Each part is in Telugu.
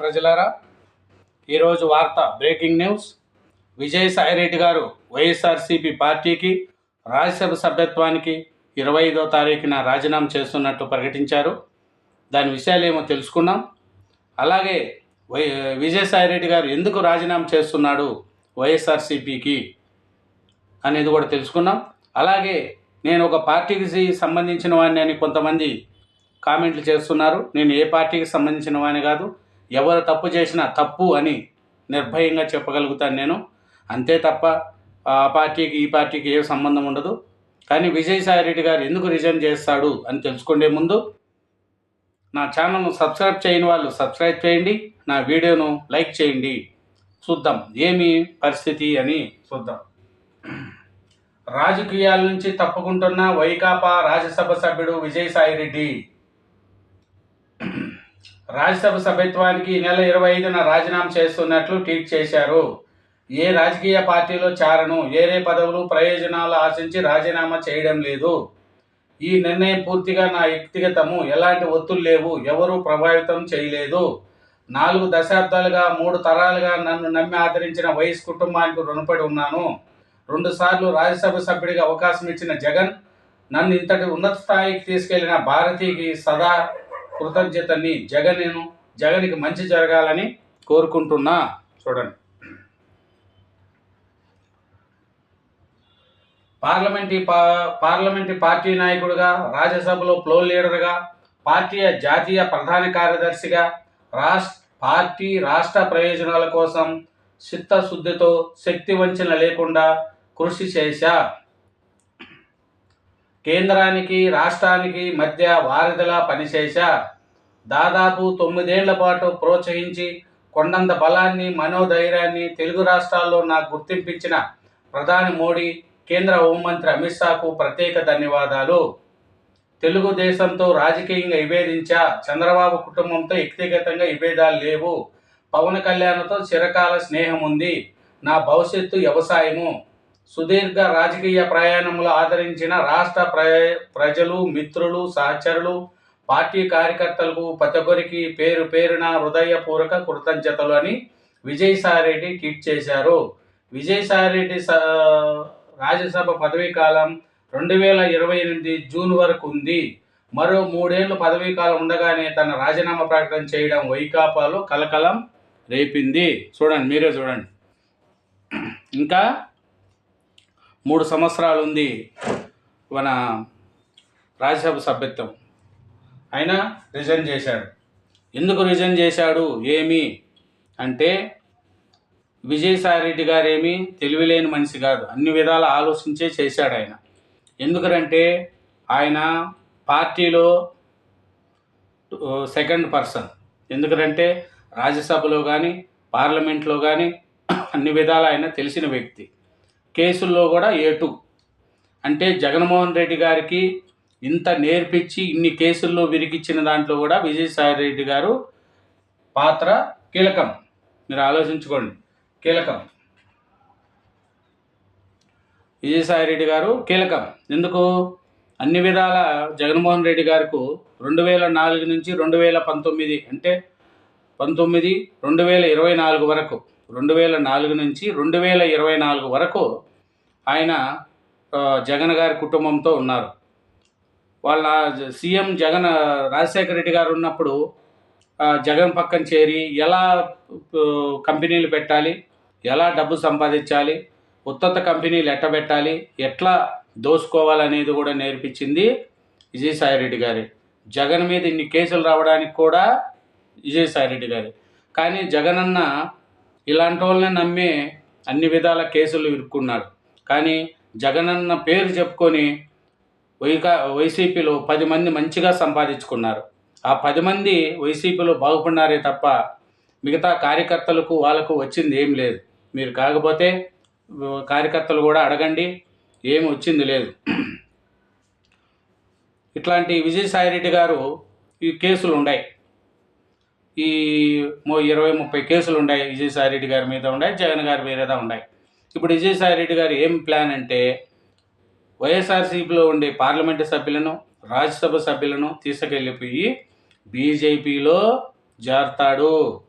ప్రజలారా ఈరోజు వార్త బ్రేకింగ్ న్యూస్. విజయసాయిరెడ్డి గారు వైఎస్ఆర్సీపీ పార్టీకి రాజ్యసభ సభ్యత్వానికి ఇరవై ఐదో తారీఖున రాజీనామా చేస్తున్నట్టు ప్రకటించారు. దాని విషయాలు ఏమో తెలుసుకున్నాం అలాగే వై విజయసాయిరెడ్డి గారు ఎందుకు రాజీనామా చేస్తున్నాడు వైఎస్ఆర్సీపీకి అనేది కూడా తెలుసుకున్నాం అలాగే నేను ఒక పార్టీకి సంబంధించిన వాడిని అని కొంతమంది కామెంట్లు చేస్తున్నారు. నేను ఏ పార్టీకి సంబంధించిన వాడిని కాదు. ఎవరు తప్పు చేసినా తప్పు అని నిర్భయంగా చెప్పగలుగుతాను నేను. అంతే తప్ప ఆ పార్టీకి ఈ పార్టీకి ఏ సంబంధం ఉండదు. కానీ విజయసాయిరెడ్డి గారు ఎందుకు రిజైన్ చేస్తాడు అని తెలుసుకునే ముందు నా ఛానల్ను సబ్స్క్రైబ్ చేయని వాళ్ళు సబ్స్క్రైబ్ చేయండి. నా వీడియోను లైక్ చేయండి. చూద్దాం ఏమి పరిస్థితి అని చూద్దాం. రాజకీయాల నుంచి తప్పుకుంటున్న వైకాపా రాజ్యసభ సభ్యుడు విజయసాయిరెడ్డి రాజ్యసభ సభ్యత్వానికి ఈ నెల ఇరవై ఐదున రాజీనామా చేస్తున్నట్లు ట్వీట్ చేశారు. ఏ రాజకీయ పార్టీలో చారను ఏరే పదవులు ప్రయోజనాలు ఆశించి రాజీనామా చేయడం లేదు. ఈ నిర్ణయం పూర్తిగా నా వ్యక్తిగతము ఎలాంటి ఒత్తులు లేవు ఎవరూ ప్రభావితం చేయలేదు. నాలుగు దశాబ్దాలుగా మూడు తరాలుగా నన్ను నమ్మి ఆదరించిన వైఎస్ కుటుంబానికి రుణపడి ఉన్నాను. రెండుసార్లు రాజ్యసభ సభ్యుడిగా అవకాశం ఇచ్చిన జగన్ నన్ను ఇంతటి ఉన్నత స్థాయికి తీసుకెళ్ళిన భారతీకి సదా కృతజ్ఞతని జగన్ను జగన్కి మంచి జరగాలని కోరుకుంటున్నా. చూడండి. పార్లమెంటీ పా పార్లమెంటరీ పార్టీ నాయకుడిగా రాజ్యసభలో ఫ్లోర్ లీడర్గా పార్టీ జాతీయ ప్రధాన కార్యదర్శిగా రాష్ట్ర పార్టీ రాష్ట్ర ప్రయోజనాల కోసం చిత్తశుద్ధితో శక్తి వంచన లేకుండా కృషి చేశా. కేంద్రానికి రాష్ట్రానికి మధ్య వారధిలా పనిచేశా దాదాపు తొమ్మిదేళ్ళ పాటు ప్రోత్సహించి కొండంత బలాన్ని మనోధైర్యాన్ని తెలుగు రాష్ట్రాల్లో నాకు గుర్తింపించిన ప్రధాని మోడీ కేంద్ర హోంమంత్రి అమిత్ షాకు ప్రత్యేక ధన్యవాదాలు. తెలుగుదేశంతో రాజకీయంగా విభేదించా చంద్రబాబు కుటుంబంతో వ్యక్తిగతంగా విభేదాలు లేవు. పవన్ కళ్యాణ్తో చిరకాల స్నేహం ఉంది నా భవిష్యత్తు వ్యవసాయము. సుదీర్ఘ రాజకీయ ప్రయాణంలో ఆదరించిన రాష్ట్ర ప్ర ప్రజలు మిత్రులు సహచరులు పార్టీ కార్యకర్తలకు ప్రతి పేరు పేరున హృదయపూర్వక కృతజ్ఞతలు అని విజయసాయిరెడ్డి ట్వీట్ చేశారు. విజయసాయిరెడ్డి స రాజ్యసభ పదవీ కాలం రెండు వేల ఇరవై ఎనిమిది జూన్ వరకు ఉంది. మరో మూడేళ్ళు పదవీ కాలం ఉండగానే తన రాజీనామా ప్రకటన చేయడం వైకాపాలో కలకలం రేపింది. చూడండి మీరే చూడండి. ఇంకా మూడు సంవత్సరాలు ఉంది మన రాజ్యసభ సభ్యత్వం. అయినా రిజైన్ చేశాడు. ఎందుకు రిజైన్ చేశాడు? ఏమి? అంటే విజయసాయిరెడ్డి గారేమి? తెలివిలేని మనిషి కాదు. అన్ని విధాల ఆలోచించే చేశాడు ఆయన. ఎందుకంటే ఆయన పార్టీలో సెకండ్ పర్సన్. ఎందుకంటే రాజ్యసభలో కానీ పార్లమెంట్లో కానీ అన్ని విధాలు ఆయన తెలిసిన వ్యక్తి. కేసుల్లో కూడా ఏటు అంటే జగన్మోహన్ రెడ్డి గారికి ఇంత నేర్పించి ఇన్ని కేసుల్లో విరిగిచ్చిన దాంట్లో కూడా విజయసాయి రెడ్డి గారు పాత్ర కీలకం. మీరు ఆలోచించుకోండి. కీలకం. విజయసాయి రెడ్డి గారు కీలకం. ఎందుకు? అన్ని విధాల జగన్మోహన్ రెడ్డి గారికి రెండు వేల నాలుగు నుంచి రెండు వేల పంతొమ్మిది అంటే పంతొమ్మిది రెండు వేల ఇరవై నాలుగు వరకు రెండు వేల నాలుగు నుంచి రెండు వేల ఇరవై నాలుగు వరకు ఆయన జగన్ గారి కుటుంబంతో ఉన్నారు. వాళ్ళ సీఎం జగన్ రాజశేఖర రెడ్డి గారు ఉన్నప్పుడు జగన్ పక్కన చేరి ఎలా కంపెనీలు పెట్టాలి ఎలా డబ్బు సంపాదించాలి ఉత్తత కంపెనీలు ఎట్ట పెట్టాలి ఎట్లా దోసుకోవాలనేది కూడా నేర్పించింది విజయసాయిరెడ్డి గారి. జగన్ మీద ఇన్ని కేసులు రావడానికి కూడా విజయసాయిరెడ్డి గారి. కానీ జగన్ అన్న ఇలాంటి వాళ్ళని నమ్మి అన్ని విధాల కేసులు ఇరుక్కున్నాడు. కానీ జగనన్న పేరు చెప్పుకొని వైకా వైసీపీలో పది మంది మంచిగా సంపాదించుకున్నారు. ఆ పది మంది వైసీపీలో బాగుపడినారే తప్ప మిగతా కార్యకర్తలకు వాళ్ళకు వచ్చింది ఏం లేదు. మీరు కాకపోతే కార్యకర్తలు కూడా అడగండి ఏమి వచ్చింది లేదు. ఇట్లాంటి విజయసాయిరెడ్డి గారు ఈ కేసులు ఉన్నాయి. ఈ ఇరవై ముప్పై కేసులు ఉన్నాయి విజయసాయిరెడ్డి గారి మీద ఉన్నాయి జగన్ గారి మీద ఉన్నాయి ఇప్పుడు విజయసాయిరెడ్డి గారు ఏం ప్లాన్ అంటే వైఎస్ఆర్సీపీలో ఉండే పార్లమెంటు సభ్యులను రాజ్యసభ సభ్యులను తీసుకెళ్ళిపోయి బీజేపీలో చేరతాడు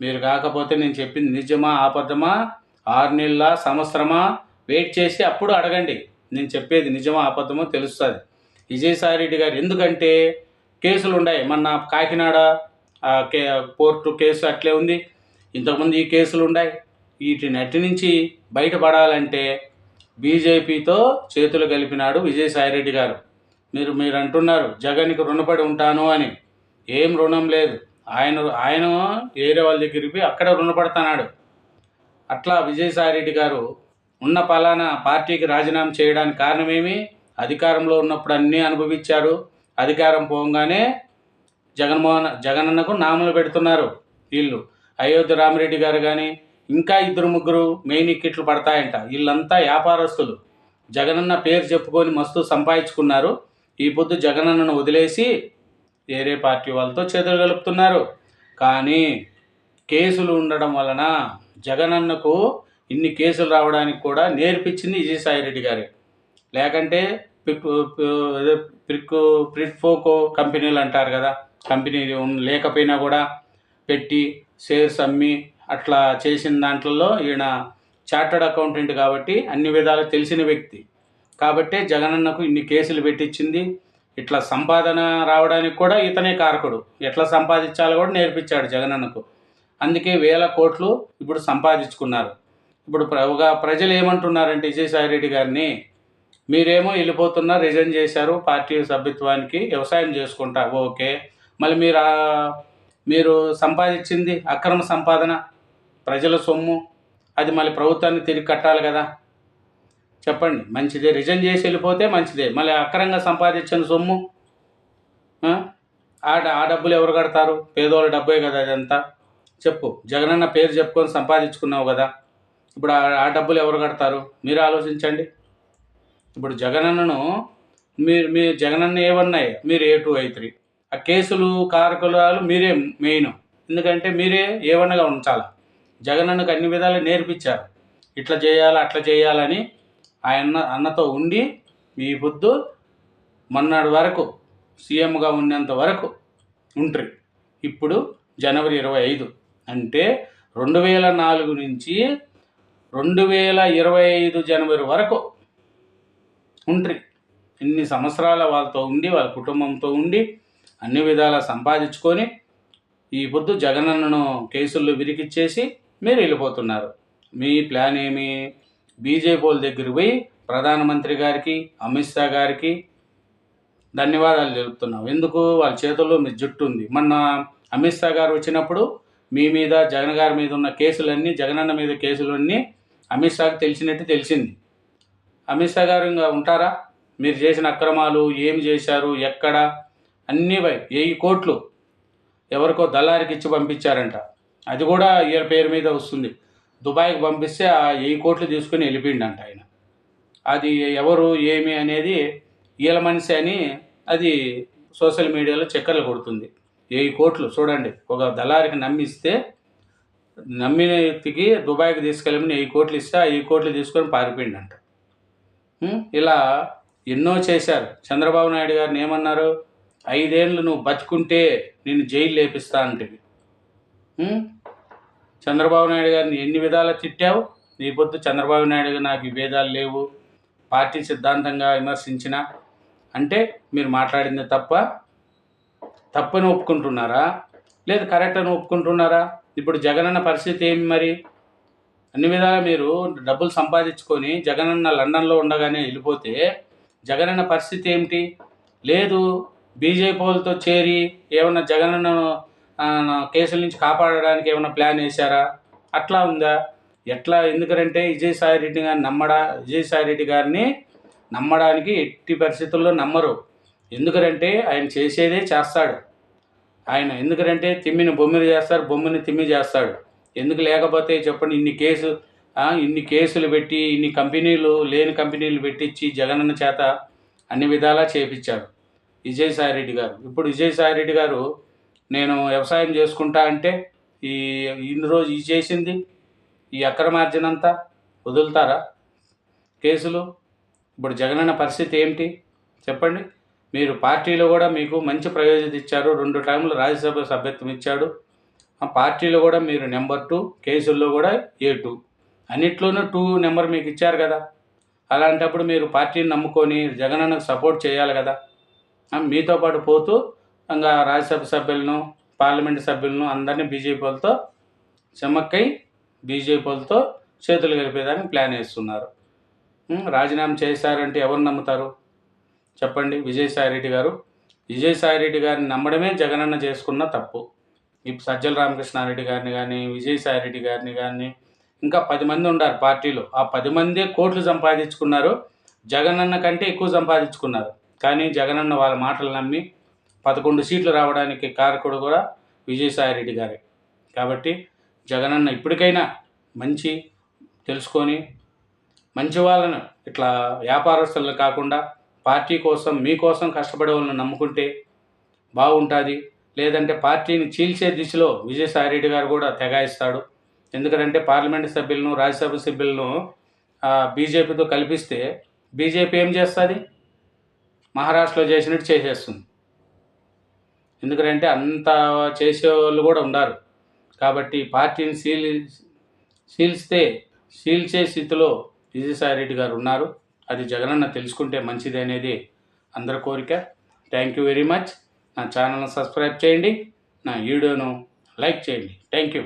మీరు కాకపోతే నేను చెప్పింది నిజమా ఆబద్ధమా ఆరు నెలల సంవత్సరమా? వెయిట్ చేసి అప్పుడు అడగండి. నేను చెప్పేది నిజమా అబద్ధమో తెలుస్తుంది. విజయసాయి రెడ్డి గారు ఎందుకంటే కేసులు ఉన్నాయి మొన్న కాకినాడ కే కోర్టు కేసు అట్లే ఉంది. ఇంతకుముందు ఈ కేసులు ఉన్నాయి వీటిని అట్టి నుంచి బయటపడాలంటే బీజేపీతో చేతులు కలిపినాడు విజయసాయిరెడ్డి గారు. మీరు మీరు అంటున్నారు జగన్కి రుణపడి ఉంటాను అని. ఏం రుణం లేదు. ఆయన ఆయన వేరే వాళ్ళ దగ్గరికి అక్కడ రుణపడుతున్నాడు. అట్లా విజయసాయిరెడ్డి గారు ఉన్న పలానా పార్టీకి రాజీనామా చేయడానికి కారణమేమి? అధికారంలో ఉన్నప్పుడు అన్నీ అనుభవించాడు. అధికారం పోగానే జగన్మోహన్ జగనన్నకు నామలు పెడుతున్నారు వీళ్ళు. అయోధ్య రామిరెడ్డి గారు కానీ ఇంకా ఇద్దరు ముగ్గురు మెయిన్ ఇక్కిట్లు పడతాయంట. వీళ్ళంతా వ్యాపారస్తులు. జగనన్న పేరు చెప్పుకొని మస్తు సంపాదించుకున్నారు. ఈ పొద్దు జగనన్నను వదిలేసి వేరే పార్టీ వాళ్ళతో చేతులు కలుపుతున్నారు. కానీ కేసులు ఉండడం వలన జగనన్నకు ఇన్ని కేసులు రావడానికి కూడా నేర్పించింది విజయసాయిరెడ్డి గారే. లేకంటే పిక్ అదే ప్రిక్ ప్రిట్ఫోకో కంపెనీలు అంటారు కదా. కంపెనీ లేకపోయినా కూడా పెట్టి షేర్స్ అమ్మి అట్లా చేసిన దాంట్లో ఈయన చార్టర్డ్ అకౌంటెంట్ కాబట్టి అన్ని విధాలు తెలిసిన వ్యక్తి. కాబట్టే జగనన్నకు ఇన్ని కేసులు పెట్టించింది. ఇట్లా సంపాదన రావడానికి కూడా ఇతనే కారకుడు. ఎట్లా సంపాదించాలో కూడా నేర్పించాడు జగనన్నకు. అందుకే వేల కోట్లు ఇప్పుడు సంపాదించుకున్నారు. ఇప్పుడు ప్ర- ఒక ప్రజలు ఏమంటున్నారంటే విజయసాయి రెడ్డి గారిని మీరేమో వెళ్ళిపోతున్నా రిజైన్ చేశారు పార్టీ సభ్యత్వానికి వ్యవసాయం చేసుకుంటా ఓకే. మళ్ళీ మీరు మీరు సంపాదించింది అక్రమ సంపాదన ప్రజల సొమ్ము అది మళ్ళీ ప్రభుత్వాన్ని తిరిగి కట్టాలి కదా. చెప్పండి మంచిదే. రిజైన్ చేసి వెళ్ళిపోతే మంచిదే. మళ్ళీ అక్రమంగా సంపాదించిన సొమ్ము ఆ? ఆ డ- ఆ డబ్బులు ఎవరు కడతారు? పేదోళ్ళ డబ్బే కదా అదంతా. చెప్పు. జగనన్న పేరు చెప్పుకొని సంపాదించుకున్నావు కదా. ఇప్పుడు ఆ ఆ డబ్బులు ఎవరు కడతారు? మీరు ఆలోచించండి. ఇప్పుడు జగనన్నను మీరు మీ జగనన్న ఏమన్నాయి? మీరు ఏ టూ ఐ త్రీ. ఆ కేసులు కారకులాలు మీరే మెయిన్. ఎందుకంటే మీరే ఏవన్నగా ఉంచాలి. జగనన్నకు అన్ని విధాలు నేర్పించారు. ఇట్లా చేయాలి అట్లా చేయాలని ఆయన అన్నతో ఉండి మీ పొద్దు మొన్నటి వరకు సీఎంగా ఉన్నంత వరకు ఉంట్రి. ఇప్పుడు జనవరి ఇరవై ఐదు. అంటే రెండు వేల నాలుగు నుంచి రెండు వేల ఇరవై ఐదు జనవరి వరకు ఉంట్రి. ఇన్ని సంవత్సరాల వాళ్ళతో ఉండి వాళ్ళ కుటుంబంతో ఉండి అన్ని విధాలా సంపాదించుకొని ఈ పొద్దు జగనన్నను కేసుల్లో విరికిచ్చేసి మీరు వెళ్ళిపోతున్నారు. మీ ప్లాన్ ఏమి? బీజేపీల దగ్గరికి పోయి ప్రధానమంత్రి గారికి అమిత్ షా గారికి ధన్యవాదాలు తెలుపుతున్నాం ఎందుకు? వాళ్ళ చేతుల్లో మీ జుట్టు ఉంది. మొన్న అమిత్ షా గారు వచ్చినప్పుడు మీ మీద జగన్ గారి మీద ఉన్న కేసులన్నీ జగనన్న మీద కేసులన్నీ అమిత్ షాకు తెలిసినట్టు తెలిసింది. అమిత్ షా గారు ఇంకా ఉంటారా? మీరు చేసిన అక్రమాలు ఏం చేశారు? ఎక్కడ? అన్ని వై- వెయ్యి కోట్లు ఎవరికో దళారికి ఇచ్చి పంపించారంట. అది కూడా ఈయన పేరు మీద వస్తుంది. దుబాయ్కి పంపిస్తే ఆ వెయ్యి కోట్లు తీసుకుని వెళ్ళిపోయిండంట ఆయన. అది ఎవరు ఏమి అనేది ఈల మనిషి అని అది సోషల్ మీడియాలో చక్కర్లు కొడుతుంది. వెయ్యి కోట్లు చూడండి ఒక దళారికి నమ్మిస్తే నమ్మిన వ్యక్తికి దుబాయ్కి తీసుకెళ్ళమని వెయ్యి కోట్లు ఇస్తే ఆ వెయ్యి కోట్లు తీసుకొని పారిపోయిండంట. ఇలా ఎన్నో చేశారు. చంద్రబాబు నాయుడు గారిని ఏమన్నారు? ఐదేళ్ళు నువ్వు బతుకుంటే నేను జైలు లేపిస్తా అంటే చంద్రబాబు నాయుడు గారిని ఎన్ని విధాలా తిట్టావు? నీ పొద్దు చంద్రబాబు నాయుడు గారు నాకు విభేదాలు లేవు. పార్టీ సిద్ధాంతంగా విమర్శించిన. అంటే మీరు మాట్లాడింది తప్ప? తప్పని ఒప్పుకుంటున్నారా? లేదు కరెక్ట్ అని ఒప్పుకుంటున్నారా? ఇప్పుడు జగనన్న పరిస్థితి ఏమి మరి? అన్ని విధాలా మీరు డబ్బులు సంపాదించుకొని జగనన్న లండన్లో ఉండగానే వెళ్ళిపోతే జగనన్న పరిస్థితి ఏమిటి? లేదు బీజేపీ వాళ్ళతో చేరి ఏమైనా జగన్ను కేసుల నుంచి కాపాడడానికి ఏమైనా ప్లాన్ వేశారా? అట్లా ఉందా? ఎట్లా? ఎందుకంటే విజయసాయి రెడ్డి గారిని నమ్మడా విజయసాయి రెడ్డి గారిని నమ్మడానికి ఎట్టి పరిస్థితుల్లో నమ్మరు. ఎందుకంటే ఆయన చేసేదే చేస్తాడు. ఆయన ఎందుకంటే తిమ్మిని బొమ్మిని చేస్తారు బొమ్మిని తిమ్మి చేస్తాడు. ఎందుకు లేకపోతే చెప్పండి ఇన్ని కేసు ఇన్ని కేసులు పెట్టి ఇన్ని కంపెనీలు లేని కంపెనీలు పెట్టించి జగనన్న చేత అన్ని విధాలా చేపించాడు విజయసాయి రెడ్డి గారు. ఇప్పుడు విజయసాయి రెడ్డి గారు నేను వ్యవసాయం చేసుకుంటా అంటే ఈ ఇన్ని రోజు ఇది చేసింది ఈ అక్రమార్జన అంతా వదులుతారా? కేసులు ఇప్పుడు జగనన్న పరిస్థితి ఏమిటి? చెప్పండి. మీరు పార్టీలో కూడా మీకు మంచి ప్రయోజనం ఇచ్చారు. రెండు టైంలు రాజ్యసభ సభ్యత్వం ఇచ్చాడు. ఆ పార్టీలో కూడా మీరు నెంబర్ టూ కేసుల్లో కూడా ఏ టూ. అన్నిట్లోనూ టూ నెంబర్ మీకు ఇచ్చారు కదా. అలాంటప్పుడు మీరు పార్టీని నమ్ముకొని జగనన్నకు సపోర్ట్ చేయాలి కదా. మీతో పాటు పోతూ ఇంకా రాజ్యసభ సభ్యులను పార్లమెంట్ సభ్యులను అందరినీ బీజేపీ వాళ్ళతో బీజేపీలతో బీజేపీ వాళ్ళతో చేతులు కలిపేదానికి ప్లాన్ వేస్తున్నారు. రాజీనామా చేశారంటే ఎవరు నమ్ముతారు? చెప్పండి విజయసాయిరెడ్డి గారు. విజయసాయిరెడ్డి గారిని నమ్మడమే జగనన్న చేసుకున్న తప్పు. ఇప్పుడు సజ్జల రామకృష్ణారెడ్డి గారిని కానీ విజయసాయిరెడ్డి గారిని కానీ ఇంకా పది మంది ఉన్నారు పార్టీలో. ఆ పది మందే కోట్లు సంపాదించుకున్నారు. జగనన్న కంటే ఎక్కువ సంపాదించుకున్నారు. కానీ జగనన్న వాళ్ళ మాటలు నమ్మి పదకొండు సీట్లు రావడానికి కారకుడు కూడా విజయసాయిరెడ్డి గారే. కాబట్టి జగనన్న ఇప్పటికైనా మంచి తెలుసుకొని మంచి వాళ్ళను ఇట్లా వ్యాపారస్తులను కాకుండా పార్టీ కోసం మీకోసం కష్టపడే వాళ్ళని నమ్ముకుంటే బాగుంటుంది. లేదంటే పార్టీని చీల్చే దిశలో విజయసాయిరెడ్డి గారు కూడా తెగాయిస్తాడు ఎందుకంటే పార్లమెంట్ సభ్యులను రాజ్యసభ సభ్యులను బీజేపీతో కల్పిస్తే బీజేపీ ఏం చేస్తుంది? మహారాష్ట్రలో చేసినట్టు చేసేస్తుంది. ఎందుకంటే అంత చేసేవాళ్ళు కూడా ఉన్నారు కాబట్టి పార్టీని సీల్ సీల్స్తే సీల్చే స్థితిలో విజయసాయిరెడ్డి గారు ఉన్నారు. అది జగనన్న తెలుసుకుంటే మంచిది అనేది అందరి కోరిక. థ్యాంక్ యూ వెరీ మచ్ నా ఛానల్ని సబ్స్క్రైబ్ చేయండి. నా వీడియోను లైక్ చేయండి. Thank you